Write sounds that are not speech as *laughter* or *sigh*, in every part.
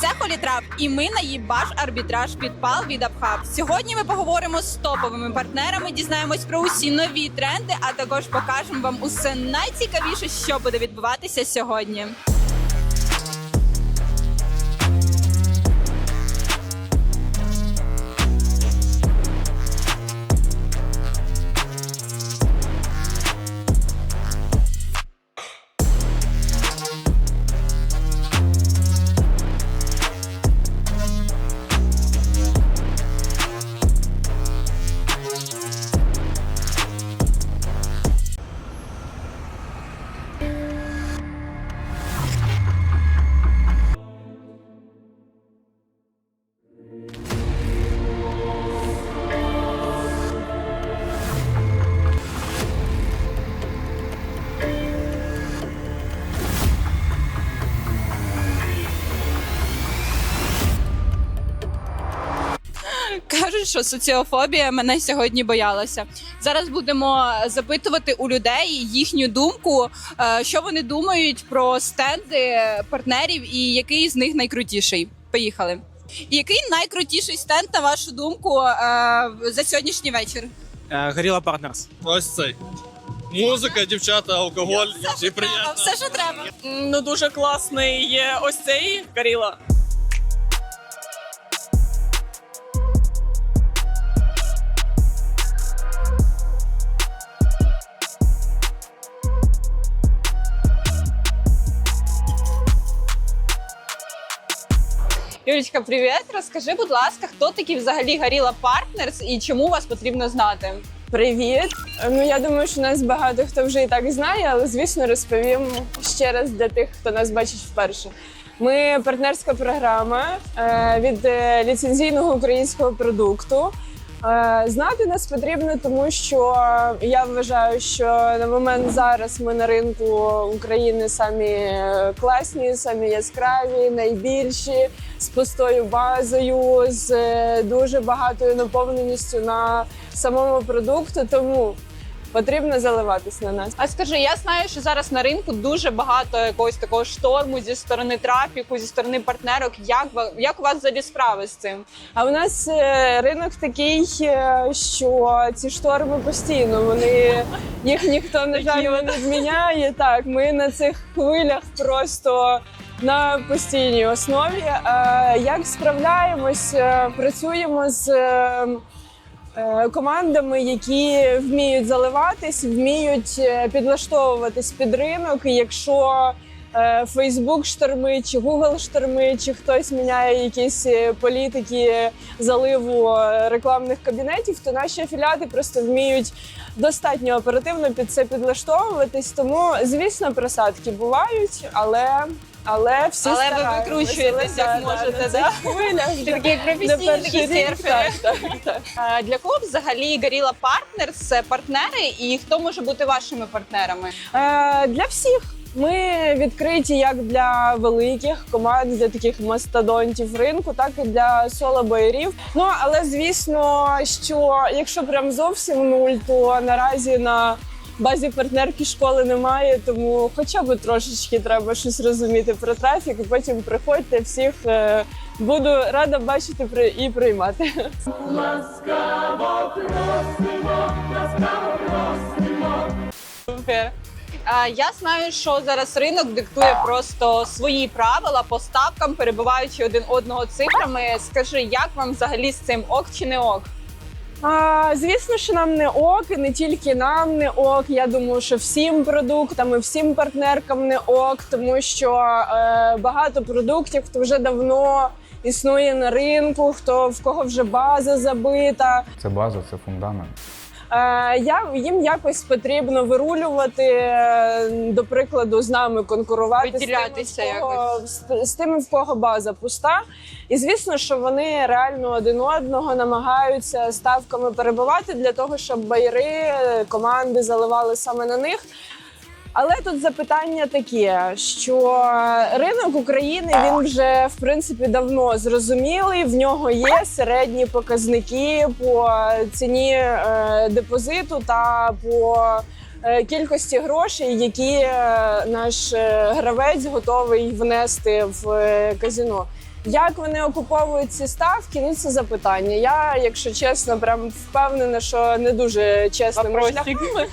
це Холітрап, і ми на їбаш арбітраж підпал від Абхаб. Сьогодні ми поговоримо з топовими партнерами, дізнаємось про усі нові тренди, а також покажемо вам усе найцікавіше, що буде відбуватися сьогодні. Що соціофобія мене сьогодні боялася. Зараз будемо запитувати у людей їхню думку, е, що вони думають про стенди партнерів і який з них найкрутіший. Поїхали. І який найкрутіший стенд, на вашу думку, е, за сьогоднішній вечір? Е, Горіла Партнерс. Ось цей. Музика, дівчата, алкоголь і приємно. Все, що треба. Ну дуже класний є ось цей Каріла. Юлічка, привіт. Розкажи, будь ласка, хто такі взагалі Гаріла Партнерс і чому вас потрібно знати? Привіт! Ну я думаю, що нас багато хто вже і так знає, але звісно розповім ще раз для тих, хто нас бачить вперше. Ми партнерська програма е, від е, ліцензійного українського продукту. Е, Знати нас потрібно, тому що я вважаю, що на момент зараз ми на ринку України самі е, класні, самі яскраві, найбільші з пустою базою, з е, дуже багатою наповненістю на самому продукту. Тому потрібно заливатись на нас. А скажи, я знаю, що зараз на ринку дуже багато якогось такого шторму зі сторони трафіку, зі сторони партнерок. Як як у вас взагалі справи з цим? А у нас е, ринок такий, е, що ці шторми постійно вони їх ніхто на жаль не відміняє. Так, ми на цих хвилях просто. На постійній основі. Е, Як справляємось? Працюємо з командами, які вміють заливатись, вміють е, підлаштовуватись під ринок. І якщо е, Facebook штормить, чи Google штормить, чи хтось міняє якісь е, політики заливу е, рекламних кабінетів, то наші афіліати просто вміють достатньо оперативно під це підлаштовуватись. Тому, звісно, просадки бувають, але. Але всі Але ви стараємось. викручуєтесь, як Да, да, можете, на да? цих хвилях, Ти такий професійний не перший такий рік, серфер. так, так, так. Для кого взагалі Гаріла Партнерс це партнери, і хто може бути вашими партнерами? Е, для всіх. Ми відкриті як для великих команд, для таких мастодонтів ринку, так і для соло-боєрів. Ну але звісно, що якщо прям зовсім нуль, то наразі на базі партнерки школи немає, тому хоча б трошечки треба щось розуміти про трафік. і Потім приходьте всіх. е, Буду рада бачити при- і приймати. Супер. А, Я знаю, що зараз ринок диктує просто свої правила по ставкам, перебиваючи один одного цифрами. Скажи, як вам взагалі з цим ок чи не ок? А, звісно, що нам не ок, і не тільки нам не ок. Я думаю, що всім продуктам і всім партнеркам не ок, тому що е, багато продуктів, хто вже давно існує на ринку, хто в кого вже база забита. Це база, це фундамент. Я, їм якось потрібно вирулювати, е, до прикладу, з нами конкурувати Виділятися з тими, кого, з, з тими, в кого база пуста. І звісно, що вони реально один одного намагаються ставками перебивати для того, щоб байри команди заливали саме на них. Але тут запитання таке, що ринок України він вже в принципі давно зрозумілий. В нього є середні показники по ціні е, депозиту та по е, кількості грошей, які е, наш гравець готовий внести в казино. Як вони окуповують ці ставки? Ну це запитання. Я, якщо чесно, прям впевнена, що не дуже чесними шляхами.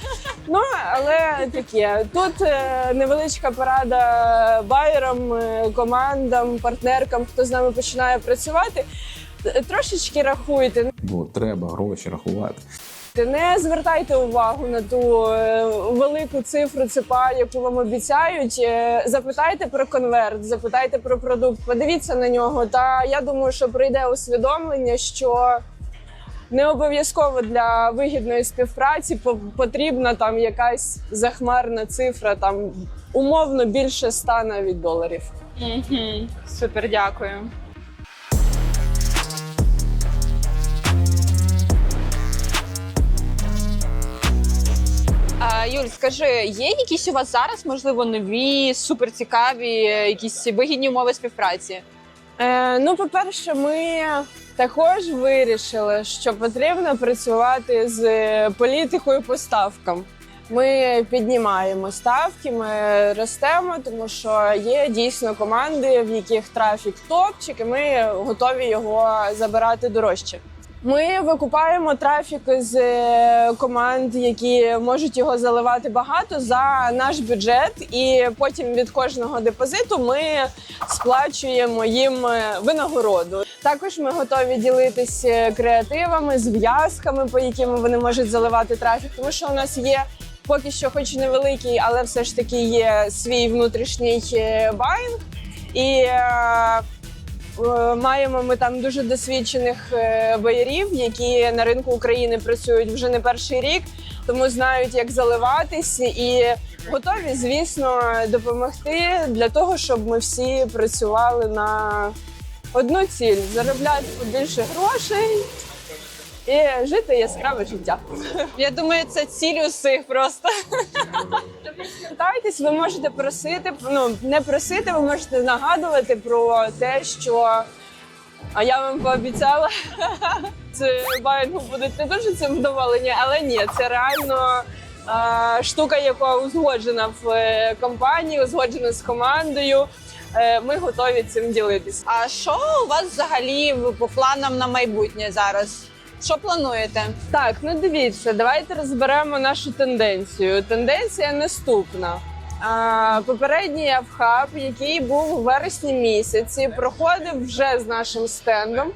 Ну але таке. Тут е, невеличка порада байерам, е, командам, партнеркам, хто з нами починає працювати. Трошечки рахуйте. бо треба гроші рахувати. Не звертайте увагу на ту е, велику цифру ЦПА, яку вам обіцяють. Е, Запитайте про конверт, запитайте про продукт, подивіться на нього. Та я думаю, що прийде усвідомлення, що не обов'язково для вигідної співпраці по- потрібна там якась захмарна цифра, там умовно більше 100 навіть доларів. Супер, дякую. Юль, скажи, є якісь у вас зараз, можливо, нові, суперцікаві, якісь вигідні умови співпраці? Е, ну, по-перше, ми також вирішили, що потрібно працювати з політикою по ставкам. Ми піднімаємо ставки, ми ростемо, тому що є дійсно команди, в яких трафік топчик, і ми готові його забирати дорожче. Ми викупаємо трафік з е, команд, які можуть його заливати багато за наш бюджет, і потім від кожного депозиту ми сплачуємо їм е, винагороду. Також ми готові ділитися креативами, зв'язками, по яким вони можуть заливати трафік, тому що у нас є. Поки що, хоч невеликий, але все ж таки є свій внутрішній е, баїнг. І е, Е, Маємо ми там дуже досвідчених е, боярів, які на ринку України працюють вже не перший рік, тому знають, як заливатись, і готові, звісно, допомогти для того, щоб ми всі працювали на одну ціль заробляти більше грошей і жити яскраве життя. Я думаю, це ціль усіх просто. Звертайтесь, ви можете просити, ну не просити, ви можете нагадувати про те, що а я вам пообіцяла. Це байнгу будуть не дуже цим вдоволені, але ні, це реально штука, яка узгоджена в е, компанії, узгоджена з командою. Е, Ми готові цим ділитися. А що у вас взагалі по планам на майбутнє зараз? Що плануєте? Так, ну дивіться, давайте розберемо нашу тенденцію. Тенденція наступна. А, попередній авхаб, який був у вересні місяці, проходив вже з нашим стендом.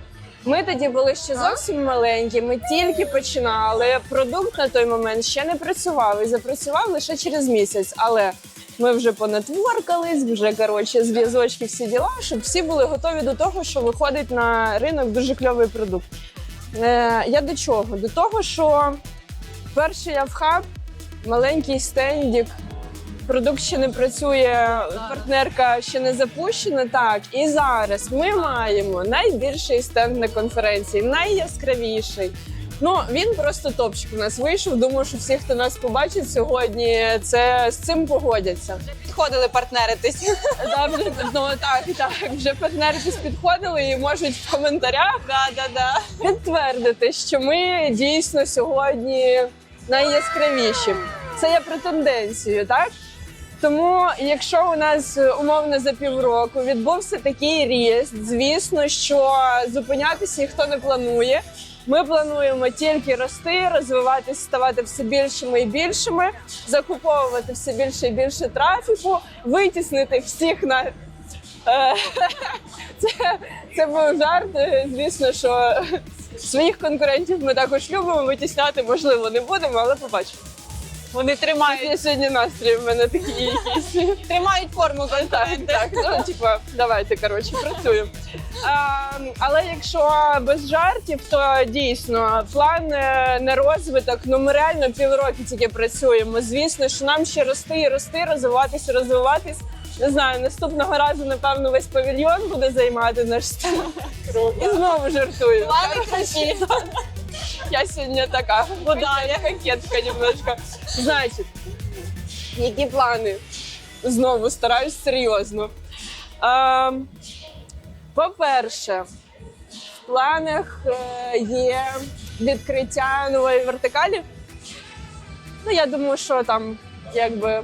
Ми тоді були ще зовсім маленькі. Ми тільки починали. Продукт на той момент ще не працював і запрацював лише через місяць. Але ми вже понетворкались, вже коротше зв'язочки, всі діла, щоб всі були готові до того, що виходить на ринок дуже кльовий продукт. Е, я до чого? До того, що перший авхаб, маленький стендік, продукт ще не працює, партнерка ще не запущена. Так, і зараз ми маємо найбільший стенд на конференції, найяскравіший. Ну він просто топчик у нас вийшов. Думаю, що всі, хто нас побачить сьогодні, це з цим погодяться. Підходили партнеритись. Да, вже, ну так, так, вже партнери десь підходили і можуть в коментарях Да, да, да. підтвердити, що ми дійсно сьогодні найяскравіші. Це я про тенденцію, так? Тому, якщо у нас умовно за півроку відбувся такий ріст, звісно, що зупинятися ніхто не планує. Ми плануємо тільки рости, розвиватися, ставати все більшими і більшими, закуповувати все більше і більше трафіку, витіснити всіх на Е, *laughs* це, це був жарт. Звісно, що своїх конкурентів ми також любимо. Витісняти можливо не будемо, але побачимо. Вони тримають, Я сьогодні настрій в мене такий якийсь. тримають форму Так, конкуренти. так, ну типа, давайте коротше працюємо. А, але якщо без жартів, то дійсно план е, на розвиток. Ну ми реально півроку тільки працюємо. Звісно, що нам ще рости і рости, розвиватись, розвиватись. Не знаю, наступного разу, напевно, весь павільйон буде займати наш стіл. І знову жартую. Плани красиві. Я сьогодні така вода, я кокетка немножко. Значить, які плани? Знову стараюсь серйозно. А, по-перше, в планах е, є відкриття нової вертикалі. Ну я думаю, що там якби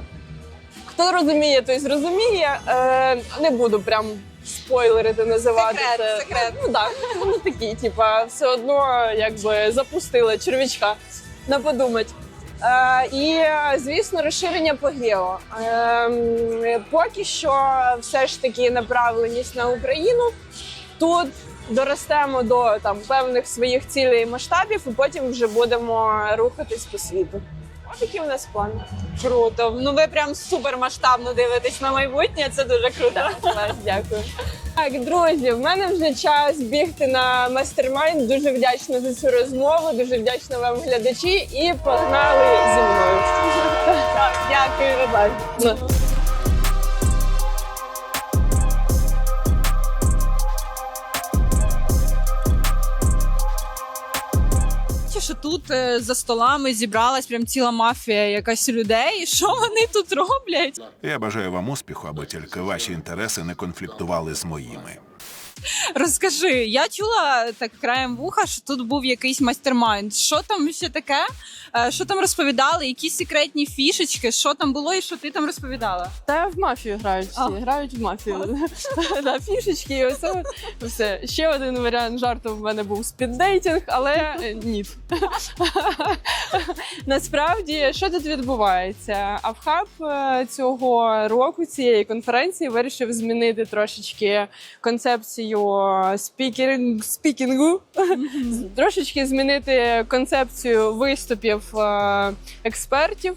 хто розуміє, той зрозуміє. Е, не буду прям спойлерити, називати. Секрет, це. секрет. Ну так, вони такі, типа, все одно якби запустили черв'ячка на подумать. Е, і звісно, розширення по гео. Е, поки що все ж таки направленість на Україну. Тут доростемо до там певних своїх цілей і масштабів, і потім вже будемо рухатись по світу. Такі у нас план. Круто. Ну ви прям супер масштабно дивитесь на майбутнє. Це дуже круто. Клас, дякую. Так, друзі, в мене вже час бігти на мастермайнд. Дуже вдячна за цю розмову. Дуже вдячна вам, глядачі, і погнали зі мною. Так, Дякую, Наталя. Що тут е, за столами зібралась прям ціла мафія якась людей. Що вони тут роблять? Я бажаю вам успіху, аби тільки ваші інтереси не конфліктували з моїми. Розкажи, я чула так краєм вуха, що тут був якийсь майстермайнд. Що там ще таке? Е, Що там розповідали? Якісь секретні фішечки? Що там було і що ти там розповідала? Та в мафію грають всі, А. грають в мафію. Да, *laughs* фішечки, і оце все. Ще один варіант жарту в мене був спіддейтинг, але е, ні. *laughs* Насправді, що тут відбувається? Авхаб е, цього року цієї конференції вирішив змінити трошечки концепцію спікеринг, спікінгу, трошечки змінити концепцію виступів е, експертів.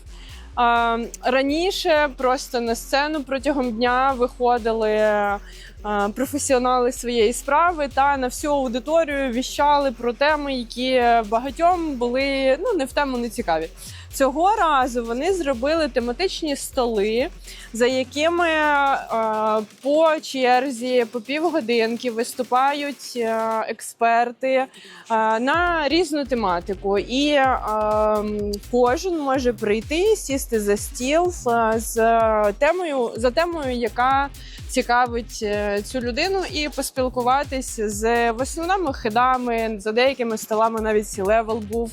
Раніше просто на сцену протягом дня виходили професіонали своєї справи та на всю аудиторію віщали про теми, які багатьом були ну не в тему не цікаві. Цього разу вони зробили тематичні столи, за якими по черзі по півгодинки виступають експерти на різну тематику, і кожен може прийти, сісти за стіл з темою за темою, яка цікавить е, цю людину, і поспілкуватись з в основному хидами, за деякими столами навіть сі левел був.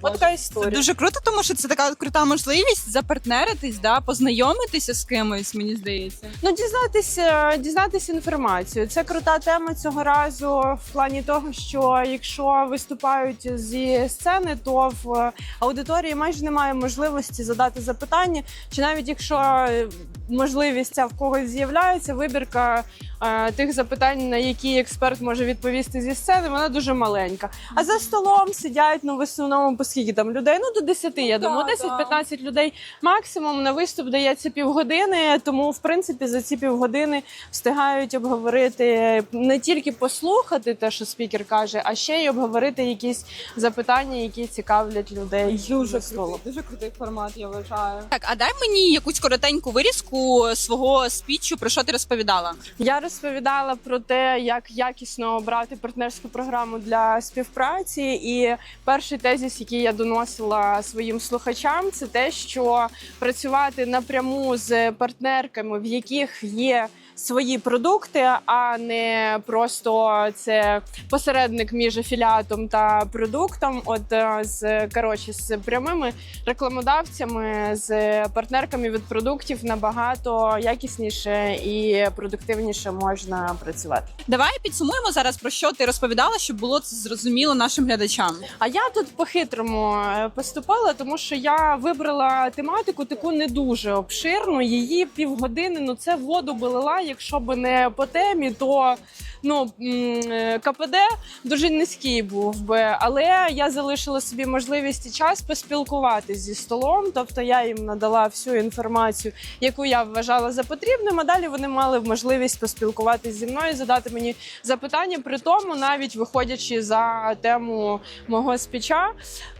От така Це історія. дуже круто, тому що це така крута можливість запартнеритись, да, познайомитися з кимось, мені здається. Ну, дізнатися, дізнатися інформацію. Це крута тема цього разу в плані того, що якщо виступають зі сцени, то в аудиторії майже немає можливості задати запитання. Чи навіть якщо е, можливість ця в когось з'являється, вибірка е, тих запитань, на які експерт може відповісти зі сцени, вона дуже маленька. А за столом сидять ну в основному по скільки там людей? Ну до 10, я Ну, думаю, да, 10-15 людей максимум на виступ дається півгодини, тому в принципі за ці півгодини встигають обговорити не тільки послухати те, що спікер каже, а ще й обговорити якісь запитання, які цікавлять людей. за столом. дуже крутий формат, я вважаю. Так, а дай мені якусь коротеньку вирізку свого спічу, про що ти розповідала. Я розповідала про те, як якісно обрати партнерську програму для співпраці. І перший тезіс, який я доносила своїм слухачам, це те, що працювати напряму з партнерками, в яких є свої продукти, а не просто це посередник між афіліатом та продуктом. От е, з коротше з прямими рекламодавцями, з партнерками від продуктів набагато якісніше і продуктивніше можна працювати. Давай підсумуємо зараз про що ти розповідала, щоб було це зрозуміло нашим глядачам. А я тут по-хитрому е, поступила, тому що я вибрала тематику таку не дуже обширну. Її півгодини. Ну це воду би лила. Якщо би не по темі, то ну е, КПД дуже низький був би. Але я залишила собі можливість і час поспілкуватись зі столом. Тобто я їм надала всю інформацію, яку я вважала за потрібним. А далі вони мали можливість поспілкуватись зі мною, задати мені запитання, при тому навіть виходячи за тему мого спіча.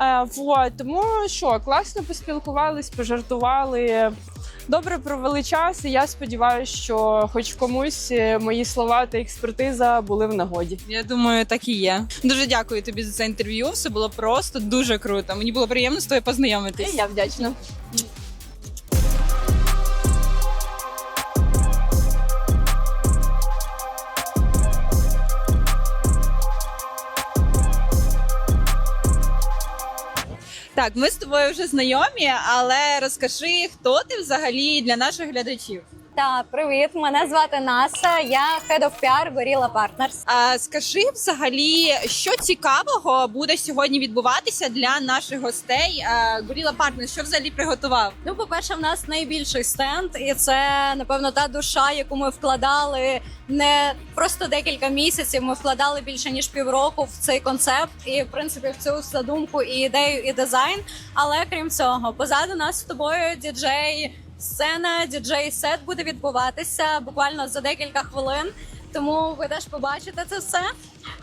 Е, вот. Тому що класно поспілкувались, пожартували. Добре провели час, і я сподіваюся, що хоч комусь е, мої слова та експертиза були в нагоді. Я думаю, так і є. Дуже дякую тобі за це інтерв'ю. Все було просто дуже круто. Мені було приємно з тобою познайомитись. Я вдячна. Так, ми з тобою вже знайомі, але розкажи, хто ти взагалі для наших глядачів? Та привіт, мене звати Наса. Я Head of PR Gorilla Partners. А скажи взагалі, що цікавого буде сьогодні відбуватися для наших гостей? Горіла Партнер, що взагалі приготував? Ну, по-перше, в нас найбільший стенд, і це напевно та душа, яку ми вкладали не просто декілька місяців. Ми вкладали більше ніж півроку в цей концепт, і в принципі в цю задумку, і ідею, і дизайн. Але крім цього, позаду нас з тобою діджей. Сцена, діджей сет буде відбуватися буквально за декілька хвилин. Тому ви теж побачите це все.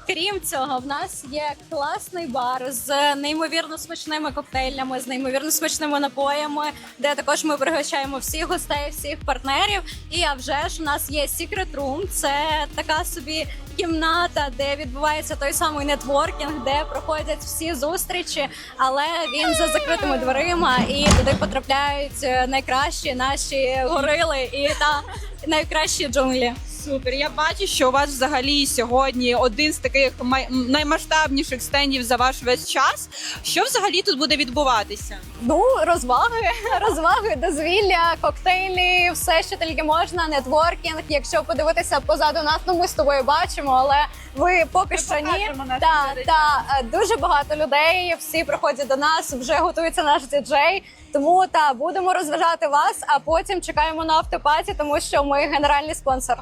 Крім цього, в нас є класний бар з неймовірно смачними коктейлями, з неймовірно смачними напоями, де також ми пригощаємо всіх гостей, всіх партнерів. І а вже ж у нас є Secret Room. Це така собі кімната, де відбувається той самий нетворкінг, де проходять всі зустрічі, але він за закритими дверима, і туди потрапляють е, найкращі наші горили і та найкращі джунглі. Супер. Я бачу, що у вас взагалі сьогодні один з таких май- м, наймасштабніших стендів за ваш весь час. Що взагалі тут буде відбуватися? Ну, розваги, *laughs* розваги, дозвілля, коктейлі, все, що тільки можна, нетворкінг. Якщо подивитися позаду нас, ну ми з тобою бачимо, але ви поки що ні. покажемо нашим Та, глядачам. та е, дуже багато людей. Всі приходять до нас, вже готується наш діджей. Тому та будемо розважати вас, а потім чекаємо на автопаті, тому що ми генеральний спонсор.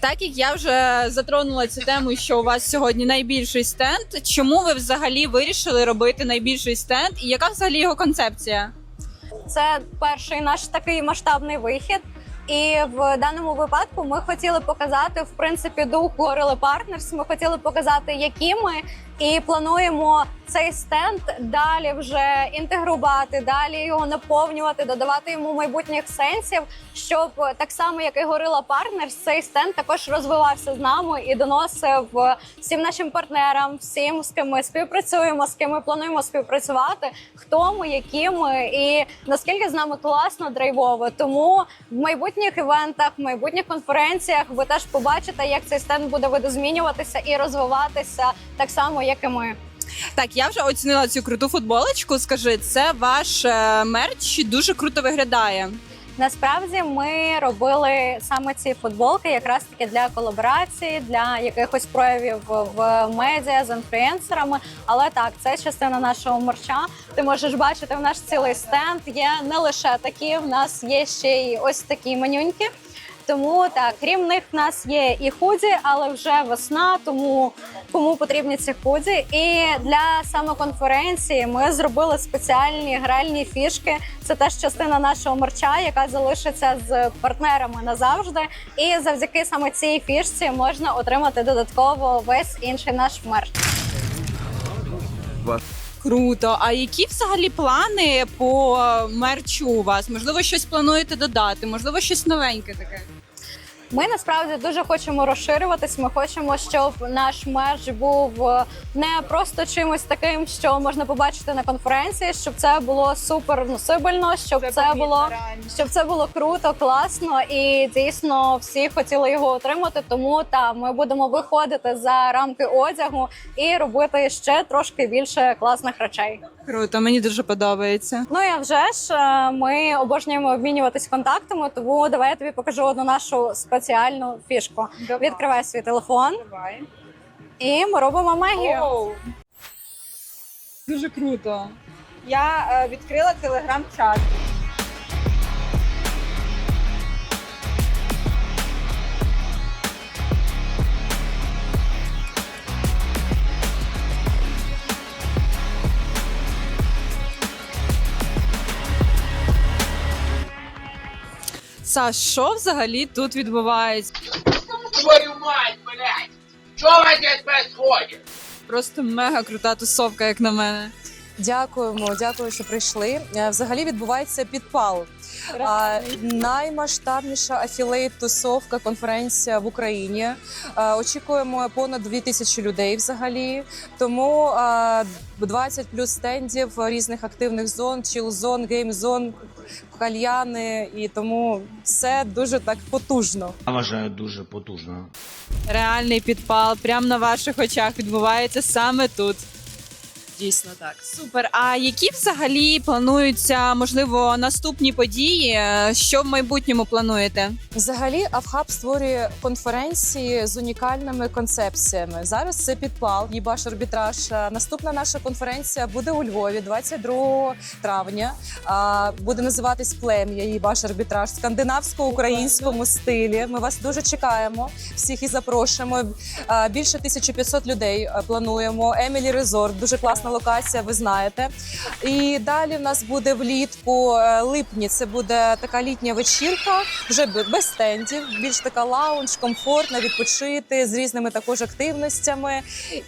Так як я вже затронула цю тему, що у вас сьогодні найбільший стенд. Чому ви взагалі вирішили робити найбільший стенд? І яка взагалі його концепція? Це перший наш такий масштабний вихід. І в даному випадку ми хотіли показати в принципі дух Gorilla Partners. Ми хотіли показати, які ми, і плануємо цей стенд далі вже інтегрувати, далі його наповнювати, додавати йому майбутніх сенсів, щоб так само, як і Gorilla Partners, цей стенд також розвивався з нами і доносив всім нашим партнерам, всім з ким ми співпрацюємо, з ким ми плануємо співпрацювати, хто ми, які ми, і наскільки з нами класно, драйвово. Тому в майбутніх івентах, в майбутніх конференціях ви теж побачите, як цей стенд буде видозмінюватися і розвиватися так само, як і ми. Так, я вже оцінила цю круту футболочку. Скажи, це ваш е, мерч дуже круто виглядає. Насправді ми робили саме ці футболки якраз таки для колаборації, для якихось проявів в медіа з інфлюенсерами. Але так, це частина нашого мерча. Ти можеш бачити, в наш цілий стенд є не лише такі, в нас є ще й ось такі манюньки. Тому так, крім них, в нас є і худі, але вже весна, тому кому потрібні ці худі. І для саме конференції ми зробили спеціальні гральні фішки. Це теж частина нашого мерча, яка залишиться з партнерами назавжди. І завдяки саме цій фішці можна отримати додатково весь інший наш мерч. Круто. А які взагалі плани по мерчу у вас? Можливо, щось плануєте додати? Можливо, щось новеньке таке? Ми насправді дуже хочемо розширюватись. Ми хочемо, щоб наш мерч був е, не просто чимось таким, що можна побачити на конференції, щоб це було супер носибельно, щоб це, було щоб це було круто, класно і дійсно всі хотіли його отримати. Тому та ми будемо виходити за рамки одягу і робити ще трошки більше класних речей. Круто, мені дуже подобається. Ну і вже ж е, ми обожнюємо обмінюватись контактами. Тому давай я тобі покажу одну нашу спеціальну фішку. Відкривай свій телефон і ми робимо магію. Дуже круто. Я е, відкрила телеграм-чат. Саш, що взагалі тут відбувається? Твою мать, блядь! Чого здесь происходит? Просто мега крута тусовка, як на мене. Дякуємо, дякую, що прийшли. Е, Взагалі відбувається підпал. А, наймасштабніша афілейт тусовка конференція в Україні. А, очікуємо понад 2000 людей взагалі. Тому а, 20 плюс стендів різних активних зон, чіл-зон, гейм-зон, кальяни. І тому все дуже так потужно. Я вважаю дуже потужно. Реальний підпал прямо на ваших очах відбувається саме тут. Дійсно так. Супер. А які взагалі плануються, можливо, наступні події? Е, Що в майбутньому плануєте? Взагалі, Авхаб створює конференції з унікальними концепціями. Зараз це підпал, їбаш арбітраж. Е, Наступна наша конференція буде у Львові 22 травня. Буде називатись плем'я їбаш арбітраж в скандинавсько-українському стилі. Ми вас дуже чекаємо. Всіх і запрошуємо. Більше 1500 людей е, плануємо. Емілі Резорт, дуже класна локація. Ви знаєте. І далі в нас буде влітку е, липні. Це буде така літня вечірка, вже без стендів, більш така лаунж, комфортна, відпочити з різними також активностями.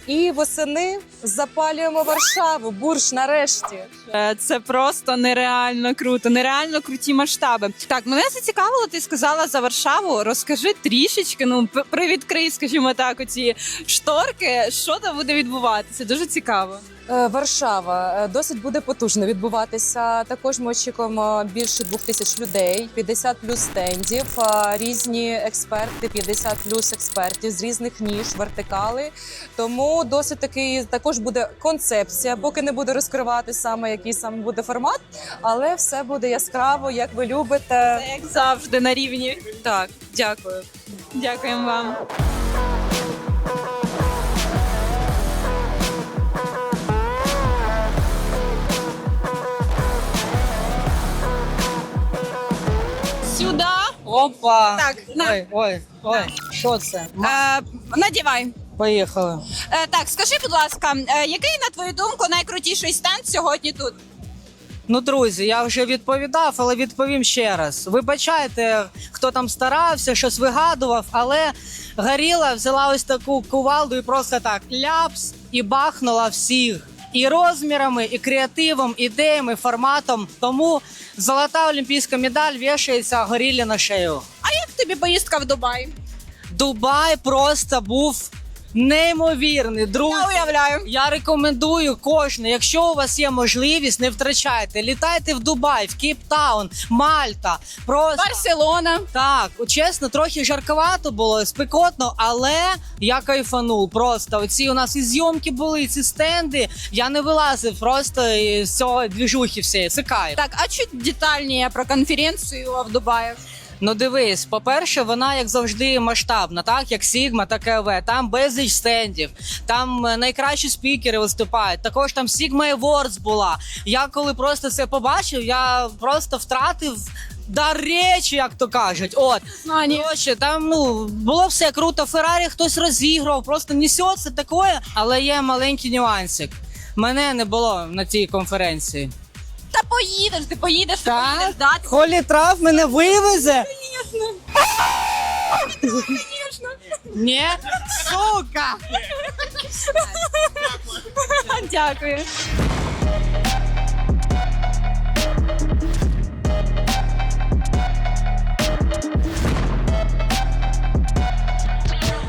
І восени запалюємо Варшаву. Бурж нарешті. Е, Це просто нереально круто, нереально круті масштаби. Так, мене зацікавило, ти сказала за Варшаву. Розкажи трішечки, ну привідкрий, скажімо так, оці шторки. Що там буде відбуватися? Дуже цікаво. Е, Варшава е, досить буде потужно відбуватися. Також ми очікуємо більше двох тисяч людей, 50 плюс стендів, е, різні експерти, 50 плюс експертів з різних ніж, вертикали. Тому досить такий також буде концепція, поки не буду розкривати саме який саме буде формат, але все буде яскраво, як ви любите. Це як завжди на рівні. Так, дякую. Дякуємо вам. Опа! Так, на, Ой, ой, ой, що це? е, надівай. Поїхали. Е, так, скажи, будь ласка, е, який на твою думку найкрутіший стенд сьогодні тут? Ну, друзі, я вже відповідав, але відповім ще раз. Вибачайте, хто там старався, щось вигадував, але горіла взяла ось таку кувалду і просто так ляпс і бахнула всіх. І розмірами, і креативом, ідеями, форматом. Тому золота олімпійська медаль вішається горілі на шею. А як тобі поїздка в Дубай? Дубай просто був неймовірний. Друзі, Я уявляю. Я рекомендую кожне, якщо у вас є можливість, не втрачайте. Літайте в Дубай, в Кейптаун, Мальта. Просто Барселона. так, чесно, трохи жарковато було, спекотно, але я кайфанув. Просто оці у нас і зйомки були, і ці стенди. Я не вилазив просто із цього двіжухи всієї. Це кайф. Так, а чуть детальніше про конференцію в Дубаї. Ну дивись, по-перше, вона як завжди масштабна, так як Sigma, так і АВ. Там безліч стендів, там е, найкращі спікери виступають. Також там Sigma Awards була. Я коли просто це побачив, я просто втратив. Дар речі, як то кажуть, от Коротше, там ну було все круто. Феррарі хтось розіграв, просто несеться таке, але є маленький нюансик. Мене не було на цій конференції. Та поїдеш, ти поїдеш, ти Так. поїдеш, да? Холі трав мене вивезе. Звісно. Ні, сука. Дякую.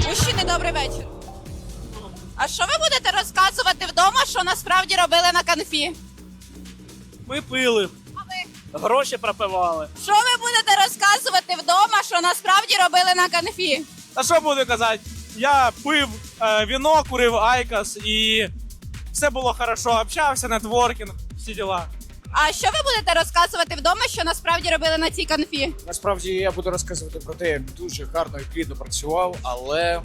Мужчини, добрий вечір. А що ви будете розказувати вдома, що насправді робили на конфі? Ми пили, А ви? гроші пропивали. Що ви будете розказувати вдома, що насправді робили на конфі? А що буду казати? Я пив е, віно, курив айкос і все було хорошо. Общався, нетворкінг, всі діла. А що ви будете розказувати вдома, що насправді робили на цій конфі? Насправді я буду розказувати про те, як дуже гарно і плідно працював, але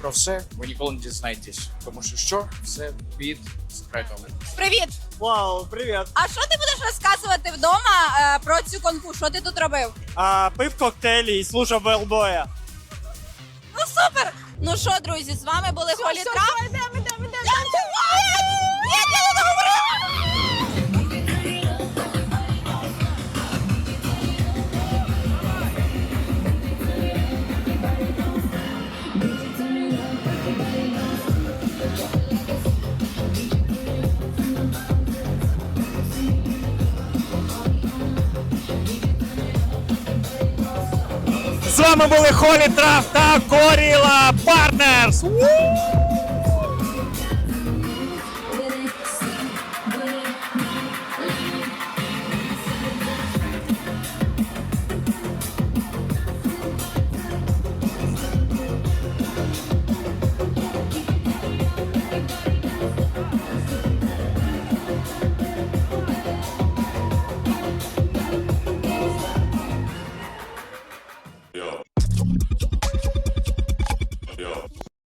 про все ви ніколи не дізнаєтесь. Тому що що все під секретом. Привіт! Вау, привіт. А що ти будеш розказувати вдома е, про цю конфу? Що ти тут робив? А, пив коктейлі і слушав Белбоя. Ну супер! Ну що, друзі, з вами були Холі Трав. Йдемо, йдемо, йдемо. Я не договорила! Вами були Холі Трав та Коріла Партнерс.